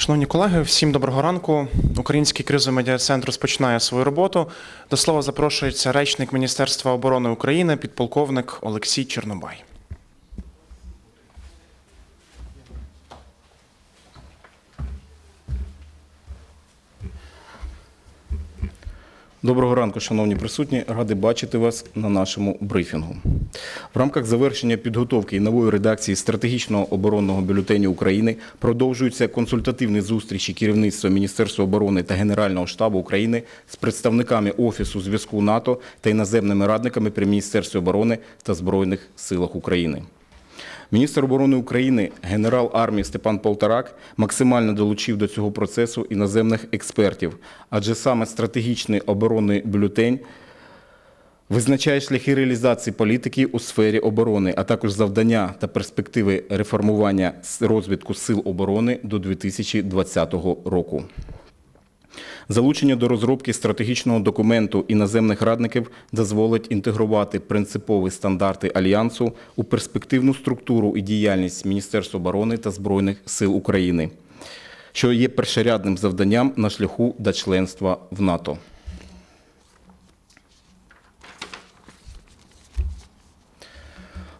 Шановні колеги, всім доброго ранку. Український кризовий медіа-центр розпочинає свою роботу. До слова запрошується речник Міністерства оборони України, підполковник Олексій Чорнобай. Доброго ранку, шановні присутні. Радий бачити вас на нашому брифінгу. В рамках завершення підготовки і нової редакції стратегічного оборонного бюлетеню України продовжуються консультативні зустрічі керівництва Міністерства оборони та Генерального штабу України з представниками Офісу зв'язку НАТО та іноземними радниками при Міністерстві оборони та Збройних силах України. Міністр оборони України, генерал армії Степан Полторак максимально долучив до цього процесу іноземних експертів, адже саме стратегічний оборонний бюлетень визначає шляхи реалізації політики у сфері оборони, а також завдання та перспективи реформування розвитку сил оборони до 2020 року. Залучення до розробки стратегічного документу іноземних радників дозволить інтегрувати принципові стандарти альянсу у перспективну структуру і діяльність Міністерства оборони та Збройних сил України, що є першорядним завданням на шляху до членства в НАТО.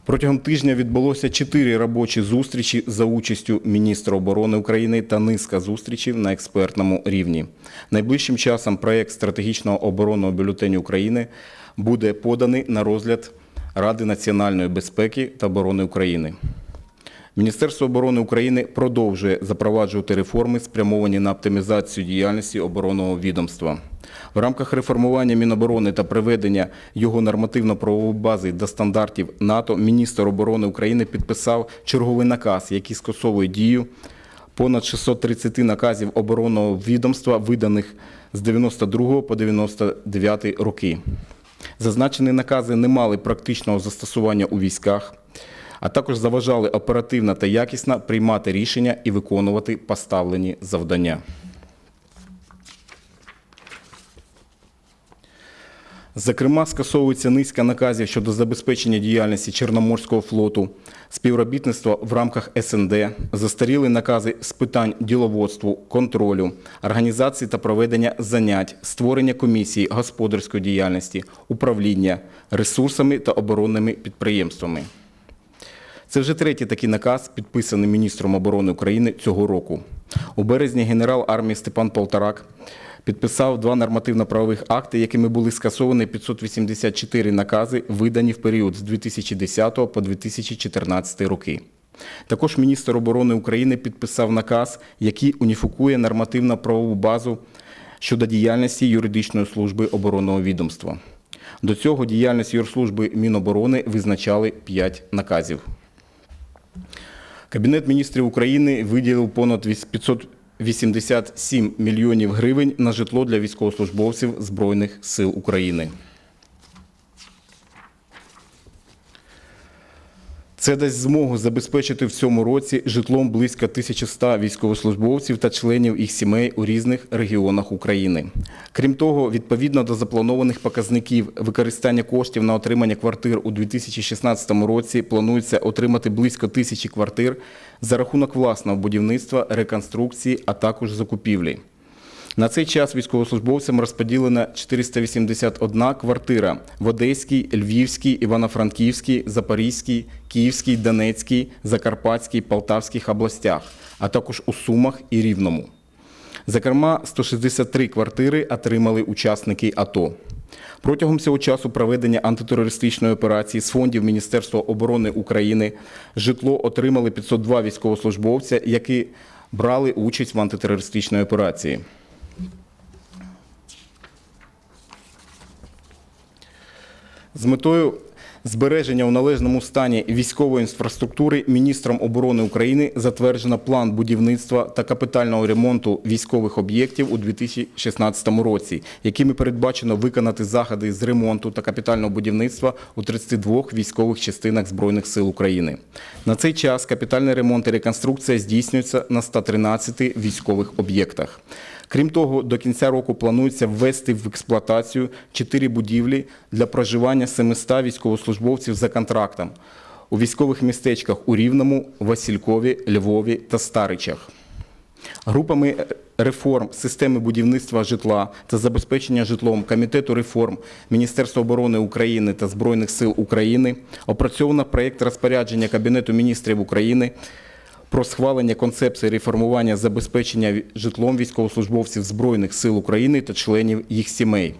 Протягом тижня відбулося чотири робочі зустрічі за участю міністра оборони України та низка зустрічей на експертному рівні. Найближчим часом проєкт стратегічного оборонного бюлетеню України буде поданий на розгляд Ради національної безпеки та оборони України. Міністерство оборони України продовжує запроваджувати реформи, спрямовані на оптимізацію діяльності оборонного відомства. В рамках реформування Міноборони та приведення його нормативно-правової бази до стандартів НАТО міністр оборони України підписав черговий наказ, який скасовує дію понад 630 наказів оборонного відомства, виданих з 92 по 99 роки. Зазначені накази не мали практичного застосування у військах, а також заважали оперативно та якісно приймати рішення і виконувати поставлені завдання. Зокрема, скасовується низка наказів щодо забезпечення діяльності Чорноморського флоту, співробітництва в рамках СНД, застаріли накази з питань діловодству, контролю, організації та проведення занять, створення комісії господарської діяльності, управління ресурсами та оборонними підприємствами. Це вже третій такий наказ, підписаний міністром оборони України цього року. У березні генерал армії Степан Полторак підписав два нормативно-правових акти, якими були скасовані 584 накази, видані в період з 2010 по 2014 роки. Також міністр оборони України підписав наказ, який уніфікує нормативно-правову базу щодо діяльності юридичної служби оборонного відомства. До цього діяльність юрслужби Міноборони визначали 5 наказів. Кабінет міністрів України виділив понад 587 мільйонів гривень на житло для військовослужбовців Збройних сил України. Це дасть змогу забезпечити в цьому році житлом близько 1100 військовослужбовців та членів їх сімей у різних регіонах України. Крім того, відповідно до запланованих показників використання коштів на отримання квартир у 2016 році планується отримати близько тисячі квартир за рахунок власного будівництва, реконструкції, а також закупівлі. На цей час військовослужбовцям розподілена 481 квартира в Одеській, Львівській, Івано-Франківській, Запорізькій, Київській, Донецькій, Закарпатській, Полтавських областях, а також у Сумах і Рівному. Зокрема, 163 квартири отримали учасники АТО. Протягом цього часу проведення антитерористичної операції з фондів Міністерства оборони України житло отримали 502 військовослужбовця, які брали участь в антитерористичній операції. З метою збереження у належному стані військової інфраструктури міністром оборони України затверджено план будівництва та капітального ремонту військових об'єктів у 2016 році, якими передбачено виконати заходи з ремонту та капітального будівництва у 32 військових частинах Збройних сил України. На цей час капітальний ремонт і реконструкція здійснюється на 113 військових об'єктах. Крім того, до кінця року планується ввести в експлуатацію чотири будівлі для проживання 700 військовослужбовців за контрактом у військових містечках у Рівному, Василькові, Львові та Старичах. Групами реформ системи будівництва житла та забезпечення житлом Комітету реформ Міністерства оборони України та Збройних сил України опрацьовано проєкт розпорядження Кабінету міністрів України про схвалення концепції реформування забезпечення житлом військовослужбовців Збройних сил України та членів їх сімей.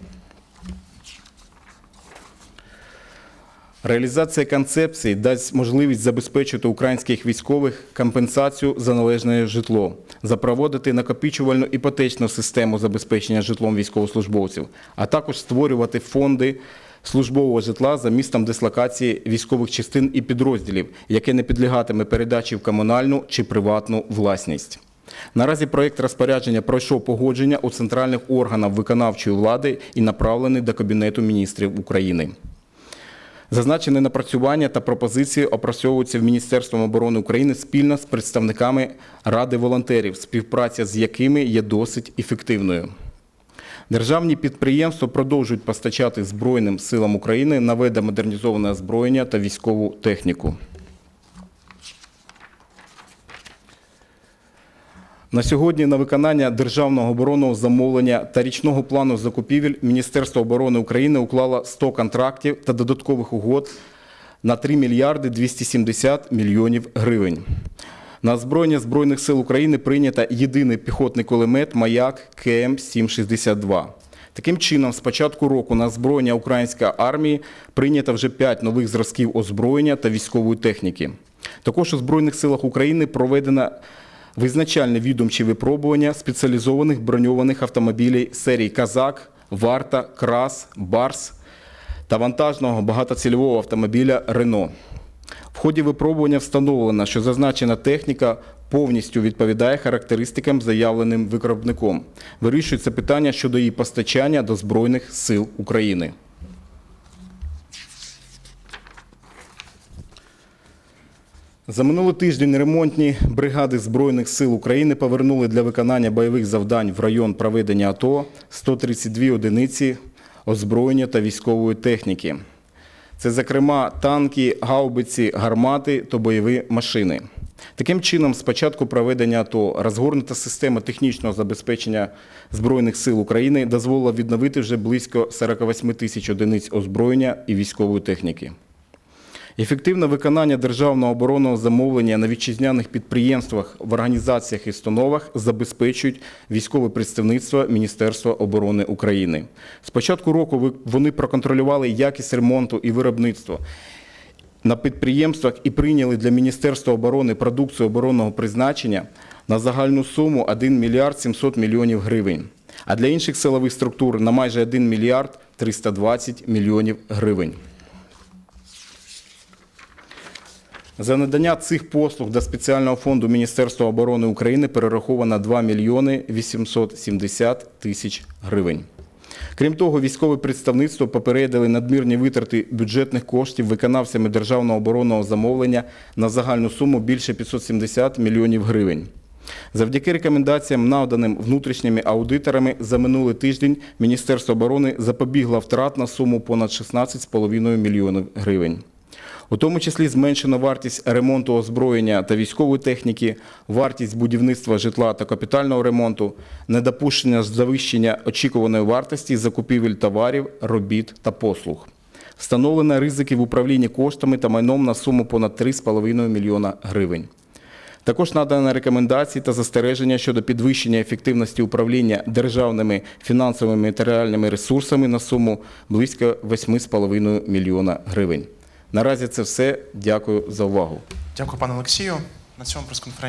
Реалізація концепції дасть можливість забезпечити українських військових компенсацію за належне житло, запровадити накопичувальну іпотечну систему забезпечення житлом військовослужбовців, а також створювати фонди службового житла за містом дислокації військових частин і підрозділів, яке не підлягатиме передачі в комунальну чи приватну власність. Наразі проєкт розпорядження пройшов погодження у центральних органах виконавчої влади і направлений до Кабінету міністрів України. Зазначені напрацювання та пропозиції опрацьовуються в Міністерством оборони України спільно з представниками Ради волонтерів, співпраця з якими є досить ефективною. Державні підприємства продовжують постачати Збройним силам України нове модернізоване озброєння та військову техніку. На сьогодні на виконання державного оборонного замовлення та річного плану закупівель Міністерство оборони України уклало 100 контрактів та додаткових угод на 3 мільярди 270 мільйонів гривень. На озброєння Збройних сил України прийнято єдиний піхотний кулемет «Маяк КМ-762». Таким чином, з початку року на озброєння української армії прийнято вже 5 нових зразків озброєння та військової техніки. Також у Збройних силах України проведено визначальне відомчі випробування спеціалізованих броньованих автомобілів серії «Казак», «Варта», «Крас», «Барс» та вантажного багатоцільового автомобіля «Рено». В ході випробування встановлено, що зазначена техніка повністю відповідає характеристикам, заявленим виробником. Вирішується питання щодо її постачання до Збройних сил України. За минулий тиждень ремонтні бригади Збройних сил України повернули для виконання бойових завдань в район проведення АТО 132 одиниці озброєння та військової техніки. Це, зокрема, танки, гаубиці, гармати та бойові машини. Таким чином, з початку проведення АТО розгорнута система технічного забезпечення Збройних сил України дозволила відновити вже близько 48 тисяч одиниць озброєння і військової техніки. Ефективне виконання державного оборонного замовлення на вітчизняних підприємствах, в організаціях і установах забезпечують військове представництво Міністерства оборони України. З початку року вони проконтролювали якість ремонту і виробництва на підприємствах і прийняли для Міністерства оборони продукцію оборонного призначення на загальну суму 1 мільярд 700 мільйонів гривень, а для інших силових структур на майже 1 мільярд 320 мільйонів гривень. За надання цих послуг до спеціального фонду Міністерства оборони України перераховано 2 мільйони 870 тисяч гривень. Крім того, військове представництво попередили надмірні витрати бюджетних коштів виконавцями державного оборонного замовлення на загальну суму більше 570 мільйонів гривень. Завдяки рекомендаціям, наданим внутрішніми аудиторами, за минулий тиждень Міністерство оборони запобігло втрат на суму понад 16,5 мільйонів гривень. У тому числі зменшено вартість ремонту озброєння та військової техніки, вартість будівництва житла та капітального ремонту, недопущення завищення очікуваної вартості закупівель товарів, робіт та послуг. Встановлено ризики в управлінні коштами та майном на суму понад 3,5 мільйона гривень. Також надано рекомендації та застереження щодо підвищення ефективності управління державними фінансовими матеріальними ресурсами на суму близько 8,5 мільйона гривень. Наразі це все. Дякую за увагу. Дякую, пане Олексію. На цьому прес-конференції.